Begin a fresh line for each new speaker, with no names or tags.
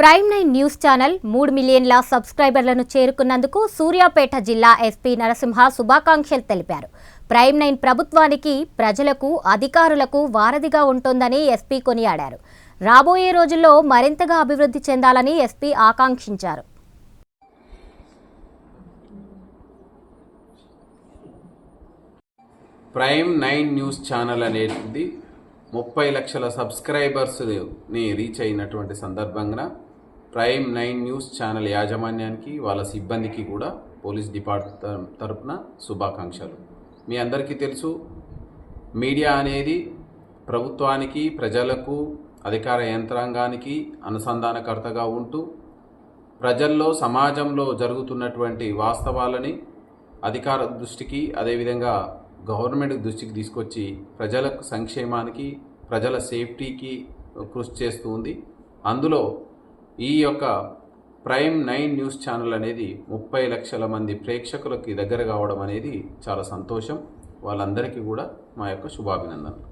Prime nine news channel మూడు మిలియన్ల సబ్స్క్రైబర్లను చేరుకున్నందుకు సూర్యాపేట జిల్లా ఎస్పీ నరసింహ శుభాకాంక్షలు తెలిపారు. ప్రైమ్ నైన్ ప్రభుత్వానికి ప్రజలకు అధికారులకు వారధిగా ఉంటుందని ఎస్పీ కొనియాడారు. రాబోయే రోజుల్లో మరింతగా అభివృద్ధి చెందాలని ఎస్పీ ఆకాంక్షించారు.
ప్రైమ్ నైన్ న్యూస్ ఛానల్ అనేది ముప్పై లక్షల సబ్స్క్రైబర్స్ని రీచ్ అయినటువంటి సందర్భంగా ప్రైమ్ నైన్ న్యూస్ ఛానల్ యాజమాన్యానికి వాళ్ళ సిబ్బందికి కూడా పోలీస్ డిపార్ట్మెంట్ తరపున శుభాకాంక్షలు. మీ అందరికీ తెలుసు మీడియా అనేది ప్రభుత్వానికి ప్రజలకు అధికార యంత్రాంగానికి అనుసంధానకర్తగా ఉంటూ ప్రజల్లో సమాజంలో జరుగుతున్నటువంటి వాస్తవాలని అధికార దృష్టికి అదేవిధంగా గవర్నమెంట్ దృష్టికి తీసుకొచ్చి ప్రజలకు సంక్షేమానికి ప్రజల సేఫ్టీకి కృషి చేస్తూ ఉంది. అందులో ఈ యొక్క ప్రైమ్ నైన్ న్యూస్ ఛానల్ అనేది ముప్పై లక్షల మంది ప్రేక్షకులకి దగ్గర కావడం అనేది చాలా సంతోషం. వాళ్ళందరికీ కూడా మా యొక్క శుభాభినందనలు.